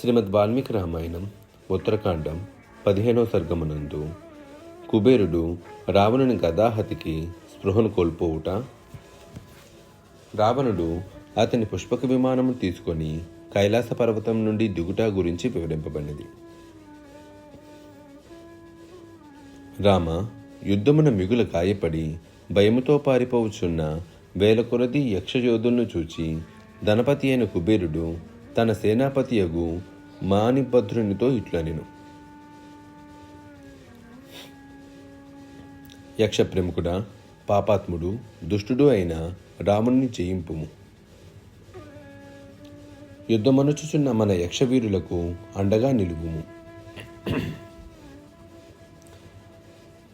శ్రీమద్ వాల్మీకి రామాయణం ఉత్తరకాండం పదిహేనవ సర్గమునందు. కుబేరుడు రావణుని గదాహతికి స్పృహను కోల్పోవుట. రావణుడు అతని పుష్పక విమానము తీసుకొని కైలాస పర్వతం నుండి దిగుట గురించి వివరింపబడినది. రామ యుద్ధమున మిగుల గాయపడి భయముతో పారిపోవచ్చున్న వేల కొలది యక్షయోధులను చూచి ధనపతి అయిన కుబేరుడు తన సేనాపతియగు మానిభద్రునితో నేను యక్ష ప్రముఖుడా పాపాత్ముడు దుష్టుడు అయిన రాముణ్ణి జయింపుము. యుద్ధమనుచుచున్న మన యక్షవీరులకు అండగా నిలువుము.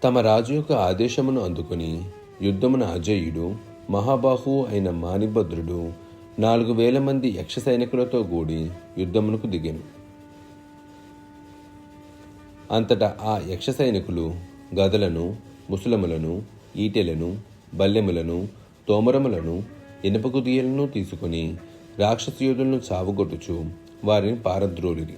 తమ రాజు యొక్క ఆదేశమును అందుకుని యుద్ధమున అజయుడు మహాబాహువు అయిన మాణిభద్రుడు నాలుగు వేల మంది యక్ష సైనికులతో కూడి యుద్ధమునకు దిగాను. అంతటా ఆ యక్ష సైనికులు గదలను ముసలములను ఈటెలను బల్లెములను తోమరములను ఇనుపకుదియలను తీసుకుని రాక్షస యోధులను చావుగొట్టుచు వారిని పారద్రోలిరి.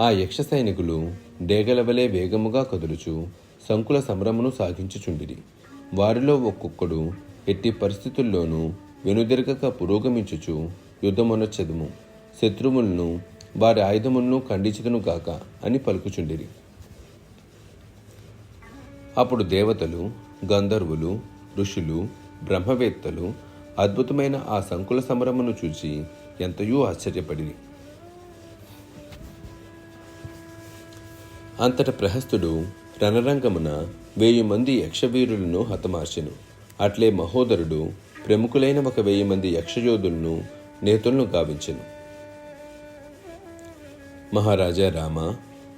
ఆ యక్ష సైనికులు డేగలవలే వేగముగా కదులుచు సంకుల సంభ్రమను సాగించుచుండిరి వారిలో ఒక్కొక్కడు ఎట్టి పరిస్థితుల్లోనూ వెనుదిరగక పురోగమించుచు యుద్ధమునొచ్చెదము శత్రువులను వారి ఆయుధములను ఖండించదును గాక అని పలుకుచుండిరి. అప్పుడు దేవతలు గంధర్వులు ఋషులు బ్రహ్మవేత్తలు అద్భుతమైన ఆ సంకుల సమరమును చూచి ఎంతయూ ఆశ్చర్యపడిరి. అంతట ప్రహస్తుడు రణరంగమున వెయ్యి మంది యక్షవీరులను హతమార్చెను. అట్లే మహోదరుడు ప్రముఖులైన ఒక వెయ్యి మంది యక్షయోధులను నేతులను గావించెను. మహారాజా రామ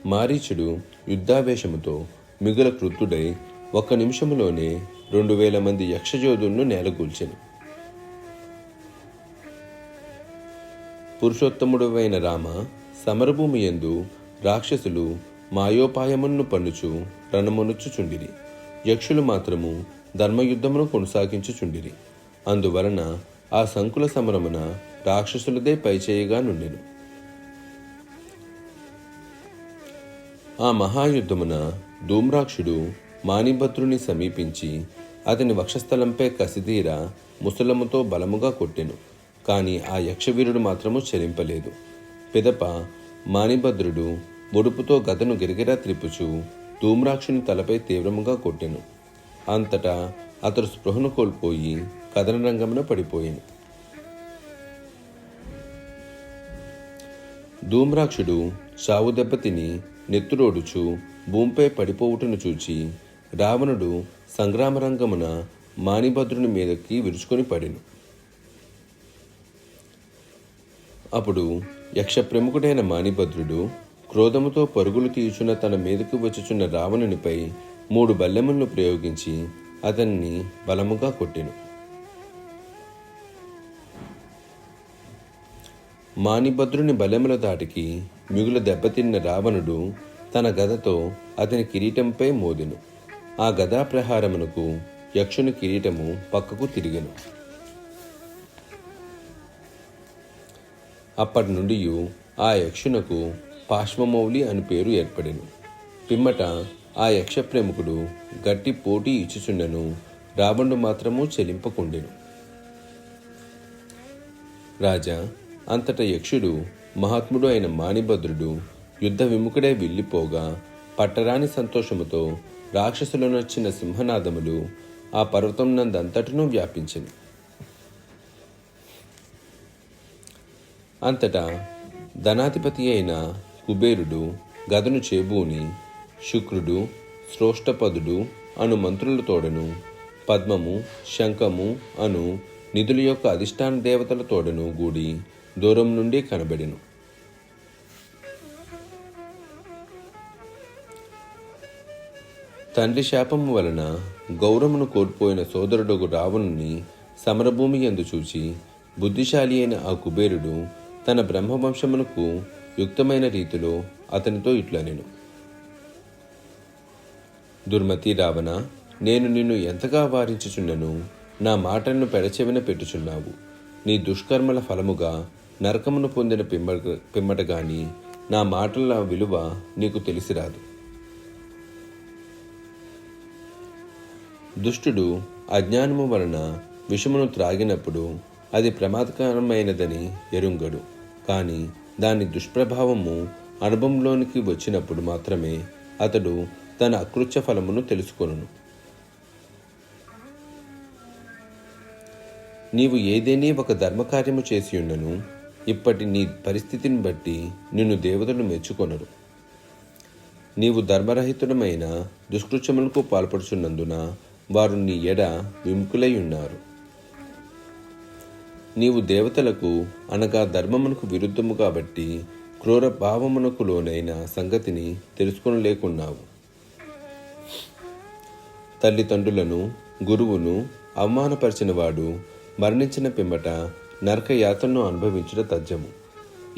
మారీచుడు యుద్ధావేశముతో మిగుల కృత్తుడై ఒక్క నిమిషములోనే రెండు వేల మంది యక్షజోధులను నేలగూల్చెను. పురుషోత్తముడవైన రామ సమరభూమి యందు రాక్షసులు మాయోపాయమును పన్నుచు రణమునుచుచుండిరి యక్షులు మాత్రము ధర్మయుద్ధమును కొనసాగించుచుండిరి. అందువలన ఆ సంకుల సమరమున రాక్షసులదే పైచేయగా నుండెను. ఆ మహాయుద్ధమున ధూమ్రాక్షుడు మాణిభద్రుని సమీపించి అతని వక్షస్థలంపై కసిదీర ముసలముతో బలముగా కొట్టెను. కానీ ఆ యక్షవీరుడు మాత్రము చెలింపలేదు. పిదప మాణిభద్రుడు ఒడుపుతో గదను గిరిగిరా త్రిపుచు ధూమ్రాక్షుని తలపై తీవ్రముగా కొట్టెను. అంతటా అతడు స్పృహను కోల్పోయి కథన రంగమున పడిపోయాను. ధూమ్రాక్షుడు షావు దెబ్బతిని నెత్తురోడుచు భూమిపై పడిపోవుటను చూచి రావణుడు సంగ్రామరంగమున మాణిభద్రుని మీదకి విరుచుకొని పడెను. అప్పుడు యక్ష ప్రముఖుడైన మాణిభద్రుడు క్రోధముతో పరుగులు తీయుచున్న తన మీదకు వచ్చుచున్న రావణునిపై మూడు బల్లెములను ప్రయోగించి అతన్ని బలముగా కొట్టెను. మానిభద్రుని బలముల దాటికి మిగులు దెబ్బతిన్న రావణుడు తన గదతో అతని కిరీటంపై మోదెను. ఆ గదా ప్రహారమునకు యక్షుని కిరీటము పక్కకు తిరిగెను. అప్పటి నుండి ఆ యక్షునకు పాశ్వమౌలి అని పేరు ఏర్పడెను. పిమ్మట ఆ యక్ష ప్రముఖుడు గట్టి పోటీ ఇచ్చుచుండెను రావణుడు మాత్రము చెలింపకుండెను. రాజా అంతట యక్షుడు మహాత్ముడు అయిన మాణిభద్రుడు యుద్ధ విముఖుడై వెళ్ళిపోగా పట్టరాని సంతోషముతో రాక్షసులనొచ్చిన సింహనాదములు ఆ పర్వతం నందంతటను వ్యాపించింది అంతటా ధనాధిపతి అయిన కుబేరుడు గదను చేబూని శుక్రుడు శ్రోష్టపదుడు అను మంత్రులతోడను పద్మము శంఖము అను నిధుల యొక్క అధిష్టాన దేవతల తోడను గూడి దూరం నుండి కనబడెను. తండ్రి శాపం వలన గౌరవమును కోల్పోయిన సోదరుడు రావణుని సమరభూమి ఎందు చూచి బుద్ధిశాలి అయిన ఆ కుబేరుడు తన బ్రహ్మవంశమునకు యుక్తమైన రీతిలో అతనితో ఇట్లనెను. దుర్మతి రావణ నేను నిన్ను ఎంతగా వారించుచున్నను నా మాటలను పెడచెవిన పెట్టుచున్నావు. నీ దుష్కర్మల ఫలముగా నరకమును పొందిన పిమ్మ పిమ్మట గాని నా మాటల విలువ నీకు తెలిసిరాదు దుష్టుడు అజ్ఞానము వలన విషమును త్రాగినప్పుడు అది ప్రమాదకరమైనదని ఎరుంగడు. కానీ దాని దుష్ప్రభావము అనుభవంలోనికి వచ్చినప్పుడు మాత్రమే అతడు తన అకృత్య ఫలమును తెలుసుకొనును. నీవు ఏదేనీ ఒక ధర్మకార్యము చేసి ఉన్నను ఇప్పటి నీ పరిస్థితిని బట్టి నిన్ను దేవతలు మెచ్చుకొనరు. నీవు ధర్మరహితుడమైన దుష్కృత్యములకు పాల్పడుచున్నందున వారు నీ ఎడ విముఖులై ఉన్నారు. నీవు దేవతలకు అనగా ధర్మమునకు విరుద్ధము కాబట్టి క్రూర భావమునకు లోనైన సంగతిని తెలుసుకొనలేకున్నావు. తల్లిదండ్రులను గురువును అవమానపరిచిన వాడు మరణించిన పిమ్మట నరక యాతను అనుభవించుట తథ్యము.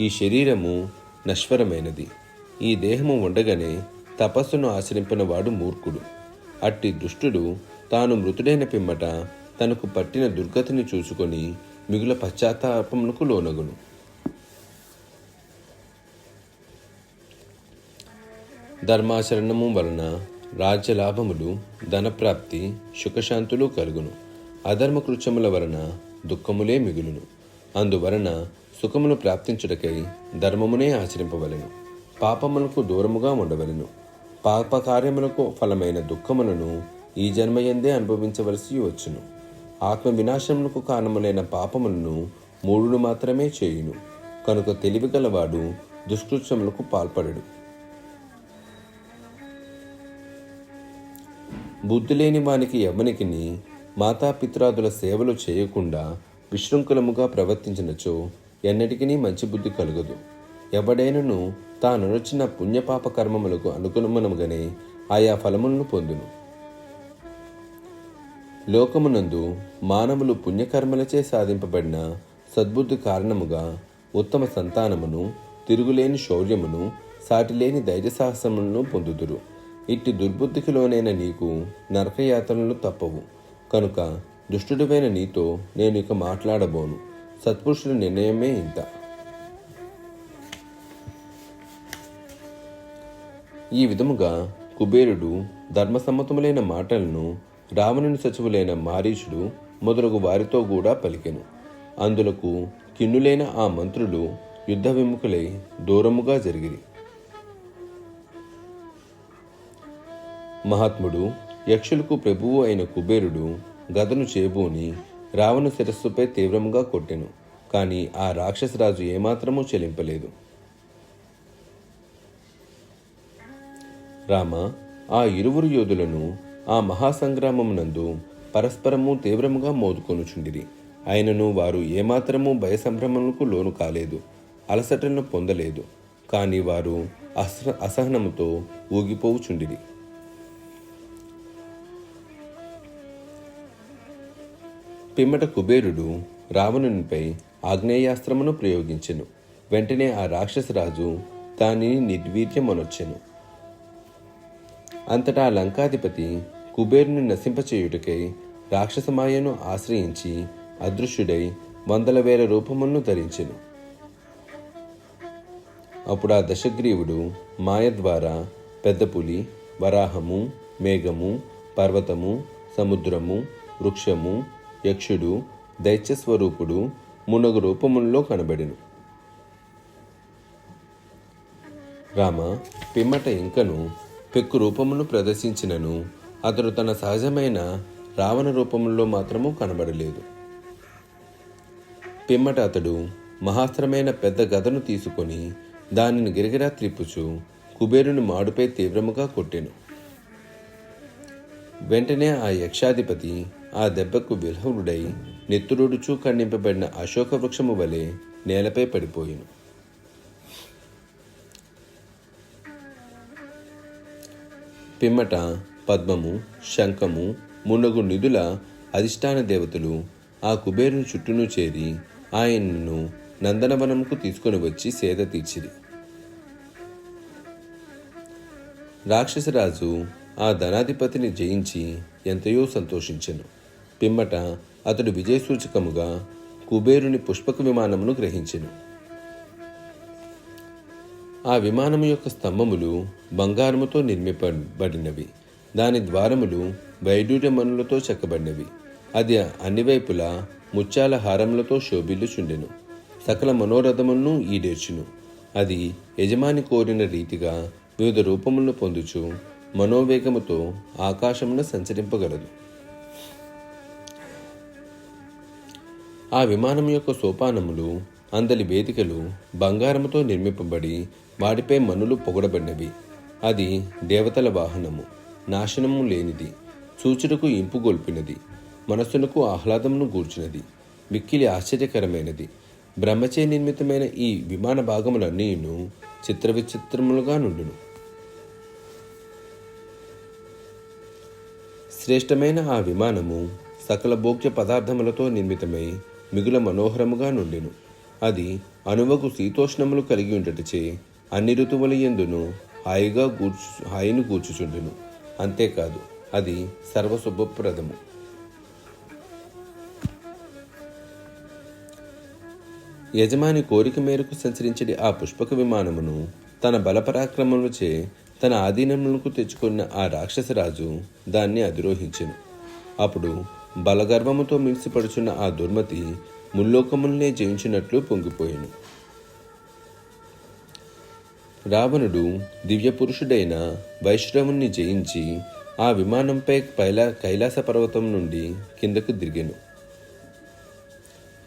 ఈ శరీరము నశ్వరమైనది. ఈ దేహము ఉండగానే తపస్సును ఆచరింపిన వాడు మూర్ఖుడు. అట్టి దుష్టుడు తాను మృతుడైన పిమ్మట తనకు పట్టిన దుర్గతిని చూసుకొని మిగుల పశ్చాత్తాపమునకు లోనగును. ధర్మాచరణము వలన రాజ్యలాభములు ధనప్రాప్తి సుఖశాంతులు కలుగును. అధర్మ కృత్యముల వలన దుఃఖములే మిగులును. అందువలన సుఖమును ప్రాప్తించుటకై ధర్మమునే ఆచరింపవలను. పాపములకు దూరముగా ఉండవలెను. పాపకార్యములకు ఫలమైన దుఃఖములను ఈ జన్మయందే అనుభవించవలసి వచ్చును. ఆత్మ వినాశములకు కారణములైన పాపములను మూడును మాత్రమే చేయును. కనుక తెలివిగలవాడు దుష్కృత్యములకు పాల్పడడు. బుద్ధి లేని వానికి ఎవనికిని మాతాపిత్రాదుల సేవలు చేయకుండా విశృంఖలముగా ప్రవర్తించినచో ఎన్నటికీ మంచి బుద్ధి కలుగదు. ఎవడైనను తానొచ్చిన పుణ్యపాప కర్మములకు అనుగుణమునముగానే ఆయా ఫలములను పొందును. లోకమునందు మానవులు పుణ్యకర్మలచే సాధింపబడిన సద్బుద్ధి కారణముగా ఉత్తమ సంతానమును తిరుగులేని శౌర్యమును సాటిలేని ధైర్యసాహసములను పొందుదురు. ఇట్టి దుర్బుద్ధికి లోనైన నీకు నరకయాతనలు తప్పవు. కనుక దుష్టుడివైన నీతో నేను ఇక మాట్లాడబోను. సత్పురుషుల నిర్ణయమే ఇంత. ఈ విధముగా కుబేరుడు ధర్మసమ్మతములైన మాటలను రావణుని సచివులైన మారీషుడు మొదలగు వారితో కూడా పలికెను. అందులకు కిన్నులైన ఆ మంత్రులు యుద్ధ విముఖులై దూరముగా జరిగిరి. మహాత్ముడు యక్షులకు ప్రభువు అయిన కుబేరుడు గదను చేబూని రావణ శిరస్సుపై తీవ్రముగా కొట్టెను కానీ ఆ రాక్షసరాజు ఏమాత్రమూ చెలింపలేదు. రామ ఆ ఇరువురు యోధులను ఆ మహాసంగ్రామమునందు పరస్పరము తీవ్రముగా మోదుకొనుచుండిరి. అయినను వారు ఏమాత్రము భయసంభ్రమములకు లోను కాలేదు అలసటలను పొందలేదు కానీ వారు అస అసహనముతో ఊగిపోవుచుండిరి. పిమ్మట కుబేరుడు రావణునిపై ఆగ్నేయాస్త్రమును ప్రయోగించెను. వెంటనే ఆ రాక్షసరాజు దానిని నిర్వీర్యమనొచ్చెను. అంతటా లంకాధిపతి కుబేరుని నశింపచేయుటకై రాక్షసమాయను ఆశ్రయించి అదృశ్యుడై వందల వేల రూపములను ధరించెను. అప్పుడు ఆ దశగ్రీవుడు మాయ ద్వారా పెద్ద పులి వరాహము మేఘము పర్వతము సముద్రము వృక్షము యక్షుడు దైత్యస్వరూపుడు మునగు రూపముల్లో కనబడెను. రామ పిమ్మట ఇంకను పెక్కు రూపమును ప్రదర్శించినను. అతడు తన సహజమైన రావణ రూపంలో మాత్రము కనబడలేదు. పిమ్మట అతడు మహాస్త్రమైన పెద్ద గదను తీసుకొని దానిని గిరిగిరా త్రిప్పుచు కుబేరుని మాడుపై తీవ్రముగా కొట్టెను. వెంటనే ఆ యక్షాధిపతి ఆ దెబ్బకు విల్హుడై నెత్తురుడుచూ ఖండింపబడిన అశోక వృక్షము వలె నేలపై పడిపోయిను. పిమ్మట పద్మము శంఖము మున్నగు నిధుల అధిష్టాన దేవతలు ఆ కుబేరుని చుట్టూను చేరి ఆయన్ను నందనవనంకు తీసుకొని వచ్చి సేద తీర్చిరి. రాక్షసరాజు ఆ ధనాధిపతిని జయించి ఎంతయో సంతోషించెను. పిమ్మట అతడు విజయసూచకముగా కుబేరుని పుష్పక విమానమును గ్రహించెను. ఆ విమానము యొక్క స్తంభములు బంగారముతో నిర్మిపబడినవి. దాని ద్వారములు వైడూర్యమనులతో చెక్కబడినవి. అది అన్ని వైపులా ముత్యాల హారములతో శోభిల్లుచుండెను. సకల మనోరథములను ఈడేర్చును. అది యజమాని కోరిన రీతిగా వివిధ రూపములను పొందుచు మనోవేగముతో ఆకాశమును సంచరింపగలదు. ఆ విమానం యొక్క సోపానములు అందలి వేదికలు బంగారముతో నిర్మింపబడి వాటిపై మనులు పొగడబడినవి. అది దేవతల వాహనము నాశనము లేనిది చూచుటకు ఇంపు గొల్పినది మనస్సునకు ఆహ్లాదమును గూర్చినది మిక్కిలి ఆశ్చర్యకరమైనది. బ్రహ్మచే నిర్మితమైన ఈ విమాన భాగములన్నీను చిత్ర విచిత్రములుగా నుండును. శ్రేష్టమైన ఆ విమానము సకల భోగ్య పదార్థములతో నిర్మితమై మిగుల మనోహరముగా నుండెను. అది అనువకు శీతోష్ణములు కలిగి ఉండటచే అన్ని ఋతువుల ఎందును హాయిగా కూర్చు హాయిని కూర్చుచుండెను అంతేకాదు అది సర్వశుభప్రదము. యజమాని కోరిక మేరకు సంచరించడి ఆ పుష్పక విమానమును తన బలపరాక్రమములచే తన ఆధీనములకు తెచ్చుకున్న ఆ రాక్షసరాజు దాన్ని అధిరోహించెను. అప్పుడు బలగర్వముతో మిగిసిపడుచున్న ఆ దుర్మతి ముల్లోకములనే జయించినట్లు పొంగిపోయాను. రావణుడు దివ్య పురుషుడైన జయించి ఆ విమానంపై పైలా కైలాస పర్వతం నుండి కిందకు దిగెను.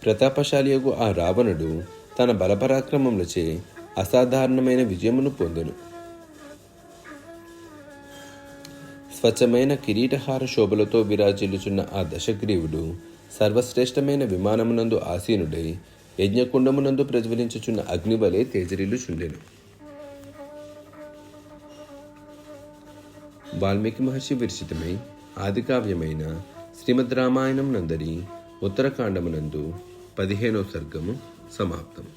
ప్రతాపశాలియగు ఆ రావణుడు తన బలపరాక్రమములచే అసాధారణమైన విజయమును పొందెను. స్వచ్ఛమైన కిరీటహార శోభలతో విరాజిల్లుచున్న ఆ దశగ్రీవుడు సర్వశ్రేష్టమైన విమానమునందు ఆసీనుడై యజ్ఞకుండమునందు ప్రజ్వలించుచున్న అగ్నివలే తేజరిల్లుచుండెను. వాల్మీకి మహర్షి విరచితమై ఆదికావ్యమైన శ్రీమద్ రామాయణం నందరి ఉత్తరకాండమునందు పదిహేనో సర్గము సమాప్తం.